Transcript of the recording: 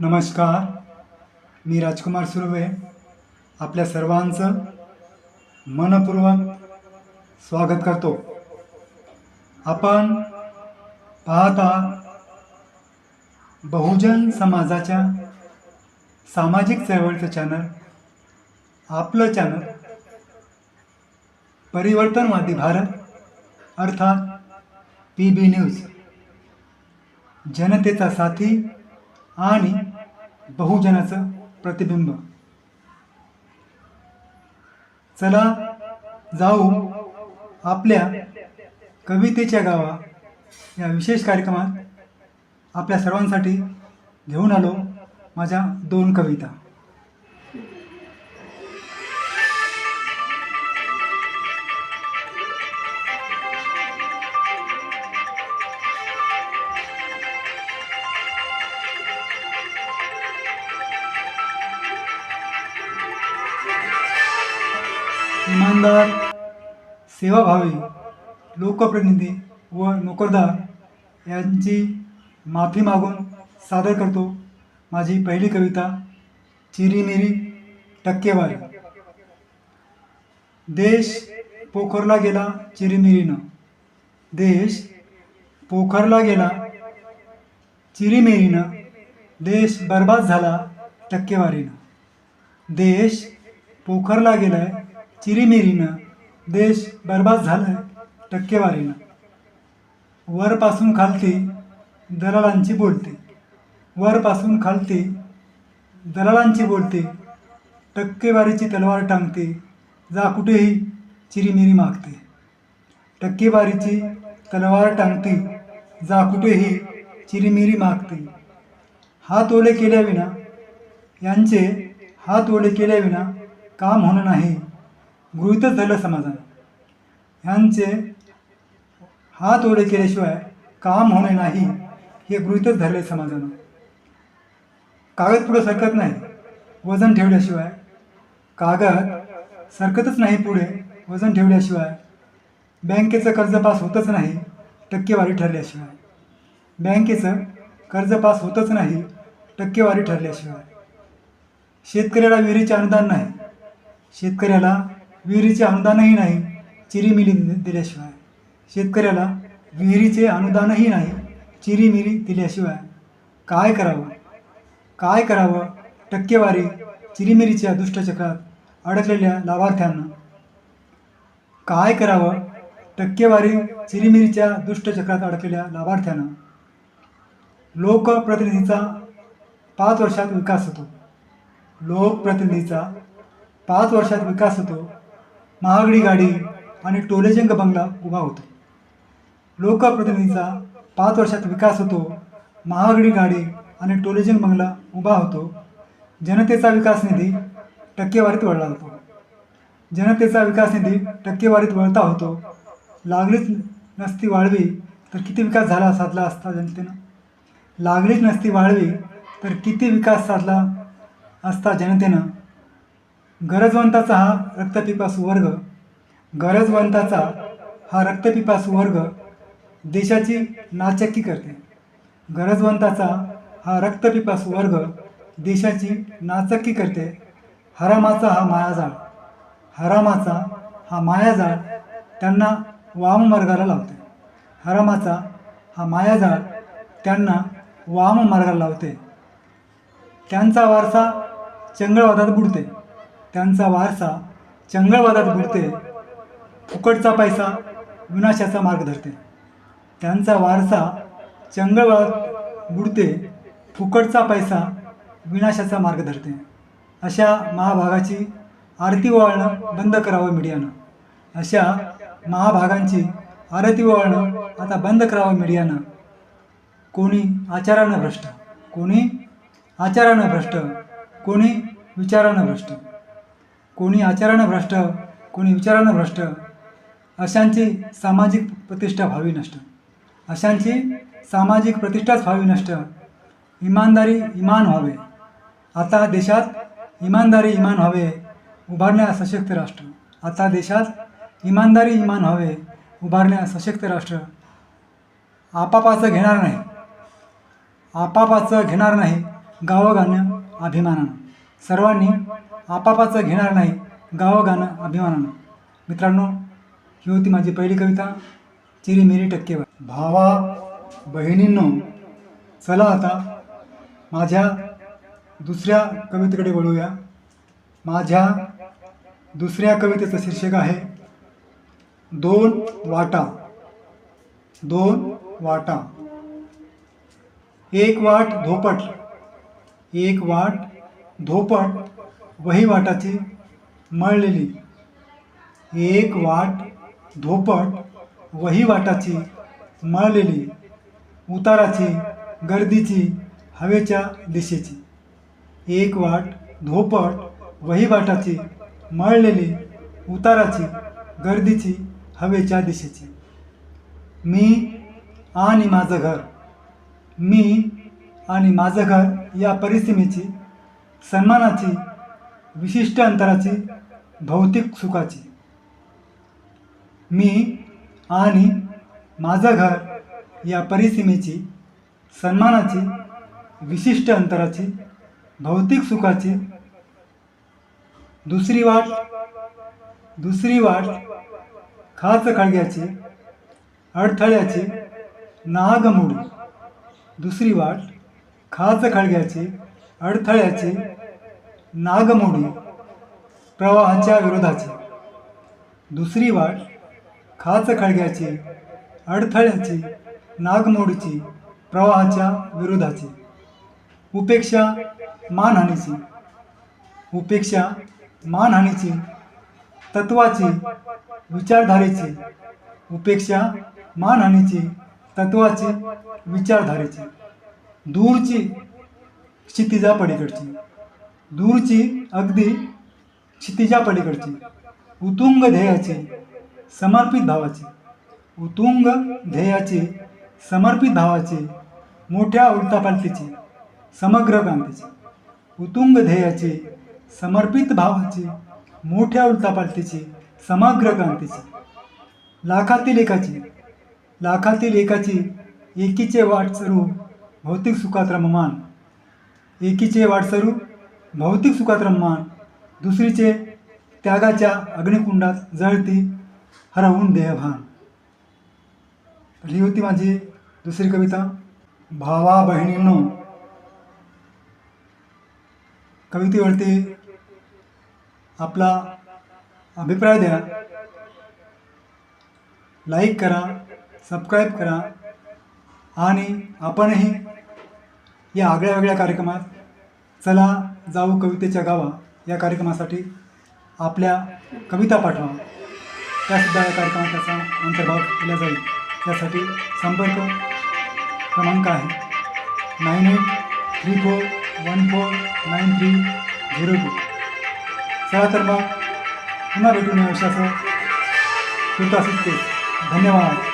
नमस्कार. मी राजकुमार सुर्वे. आपल्या सर्वांचं मनपूर्वक स्वागत करतो. आपण पाहता बहुजन समाजाच्या सामाजिक चळवळीचं चॅनल आपलं चॅनल परिवर्तनवादी भारत अर्थात पी बी न्यूज. जनतेचा साथी आणि बहुजनाचं प्रतिबिंब. चला जाऊ आपल्या कवितेच्या गावा. या विशेष कार्यक्रमात आपल्या सर्वांसाठी घेऊन आलो माझ्या दोन कविता. इमानदार सेवाभावी लोकप्रतिनिधी व नोकरदार यांची माफी मागून सादर करतो माझी पहिली कविता चिरीमिरी टक्केवारी. देश पोखरला गेला चिरीमिरीनं देश पोखरला गेला चिरीमिरीनं देश बर्बाद झाला टक्केवारीनं. देश पोखरला गेलाय चिरीमिरीनं देश बर्बाद झालाय टक्केवारीनं. वरपासून खालती दलालांची बोलते. वरपासून खालती दलालांची बोलते. टक्केवारीची तलवार टांगते. जा कुठेही चिरीमिरी मागते. टक्केवारीची तलवार टांगते. जा कुठेही चिरीमिरी मागते. हात ओले केल्याविना यांचे हात ओले केल्याविना काम होणं नाही. गृहितच झालं समाधान ह्यांचे हात ओढे केल्याशिवाय काम होणे नाही हे गृहितच धरले समाजानं. कागद पुढे सरकत नाही वजन ठेवल्याशिवाय. कागद सरकतच नाही पुढे वजन ठेवल्याशिवाय. बँकेचं कर्ज पास होतच नाही टक्केवारी ठरल्याशिवाय. बँकेचं कर्ज पास होतच नाही टक्केवारी ठरल्याशिवाय. शेतकऱ्याला विहिरीचे अनुदान नाही शेतकऱ्याला विहिरीचे अनुदानही नाही चिरीमिरी दि- दिल्याशिवाय. शेतकऱ्याला विहिरीचे अनुदानही नाही चिरीमिरी दिल्याशिवाय. काय करावं? काय करावं? टक्केवारी चिरीमिरीच्या दुष्टचक्रात अडकलेल्या लाभार्थ्यांना. काय करावं? टक्केवारी चिरीमिरीच्या दुष्टचक्रात अडकलेल्या लाभार्थ्यांना. लोकप्रतिनिधीचा पाच वर्षात विकास होतो. लोकप्रतिनिधीचा पाच वर्षात विकास होतो. महागडी गाडी आणि टोलेजंग बंगला उभा होतो. लोकप्रतिनिधीचा पाच वर्षात विकास होतो महागडी गाडी आणि टोलेजंग बंगला उभा होतो. जनतेचा विकास निधी टक्केवारीत वळला जातो जनतेचा विकास निधी टक्केवारीत वळता होतो. लागलीच नसती वाळवी तर किती विकास झाला साधला असता जनतेनं? लागलीच नसती वाळवी तर किती विकास साधला असता जनतेनं? गरजवंताचा हा रक्तपिपासू वर्ग गरजवंताचा हा रक्तपिपासू वर्ग देशाची नाचक्की करते. गरजवंताचा हा रक्तपिपासू वर्ग देशाची नाचक्की करते. हरामाचा हा मायाजाळ हरामाचा हा मायाजाळ त्यांना वाममार्गाला लावते. हरामाचा हा मायाजाळ त्यांना वाममार्गाला लावते. त्यांचा वारसा चंगळवादात बुडते. त्यांचा वारसा चंगळवादात बुडते. फुकटचा पैसा विनाशाचा मार्ग धरते. त्यांचा वारसा चंगळवादात बुडते. फुकटचा पैसा विनाशाचा मार्ग धरते. अशा महाभागाची आरती वळणं बंद करावं मीडियानं. अशा महाभागांची आरती वळणं आता बंद करावं मीडियानं. कोणी आचारानं भ्रष्ट कोणी आचारानं भ्रष्ट कोणी विचारानं भ्रष्ट. कोणी आचारानं भ्रष्ट कोणी विचारानं भ्रष्ट अशांची सामाजिक प्रतिष्ठा व्हावी नष्ट. अशांची सामाजिक प्रतिष्ठाच व्हावी नष्ट. इमानदारी इमान व्हावे. आता देशात इमानदारी इमान व्हावे उभारण्या सशक्त राष्ट्र. आता देशात इमानदारी इमान व्हावे उभारण्या सशक्त राष्ट्र. आपापाचं घेणार नाही. आपापाचं घेणार नाही. गावगाणं अभिमानानं. सर्वांनी आपापाचं घेणार नाही गावगाणं अभिमानानं. मित्रांनो ही होती माझी पहिली कविता चिरी मिरी टक्केवर. भावा बहिणींनो चला आता माझ्या दुसऱ्या कवितेकडे वळूया. माझ्या दुसऱ्या कवितेचं शीर्षक आहे दोन वाटा दोन वाटा. एक वाट धोपट एक वाट धोपट वहिवाटाची मळलेली. एक वाट धोपट वहिवाटाची मळलेली. उताराची गर्दीची हवेच्या दिशेची. एक वाट धोपट वहिवाटाची मळलेली. उताराची गर्दीची हवेच्या दिशेची. मी आणि माझं घर. मी आणि माझं घर या परिसीमेची सन्मानाची विशिष्ट अंतराची भौतिक सुखाची. मी आणि माझं घर या परिसीमेची सन्मानाची विशिष्ट अंतराची भौतिक सुखाची. दुसरी वाट दुसरी वाट खाच खळग्याची अडथळ्याची नागमोडी. दुसरी वाट खाच खळग्याची अडथळ्याची नागमोडी प्रवाहाच्या विरोधाची. दुसरी वाट खाच खळग्याची अडथळ्याची नागमोडीची प्रवाहाच्या विरोधाची. उपेक्षा मानहानीची. उपेक्षा मानहानीची तत्वाची विचारधारेची. उपेक्षा मानहानीची तत्वाची विचारधारेची. दूरची क्षितिजा पलीकडची. दूरची अगदी क्षितिजा पलीकडची उतुंग ध्येयाची समर्पित भावाची. उतुंग ध्येयाची समर्पित भावाची मोठ्या उलटापालटीची समग्र क्रांतीची. उतुंग ध्येयाची समर्पित भावाची मोठ्या उलटापालटीची समग्र क्रांतीची. लाखातील एकाची लाखातील एकाची एकीचे वाटसरू भौतिक सुखात रममान. एकीचे वाटसरू भौतिक सुखात रममान. दुसरीचे त्यागाच्या अग्निकुंडात जळती हरवून देहभान. तर ही होती माझी दुसरी कविता भावा बहिणींनो. कवितेवरती आपला अभिप्राय द्या. लाईक करा सबस्क्राईब करा आणि आपणही या आगळ्या वेगळ्या कार्यक्रमात चला जाऊ कवितेच्या गावा या कार्यक्रमासाठी आपल्या कविता पाठवा. त्यासुद्धा या कार्यक्रमात त्याचा अंतर्भाव केला जाईल. त्यासाठी संपर्क क्रमांक आहे nine eight three four one four nine three zero two. चला तर मग पुन्हा भेटून या विषयासह तुर्तास धन्यवाद.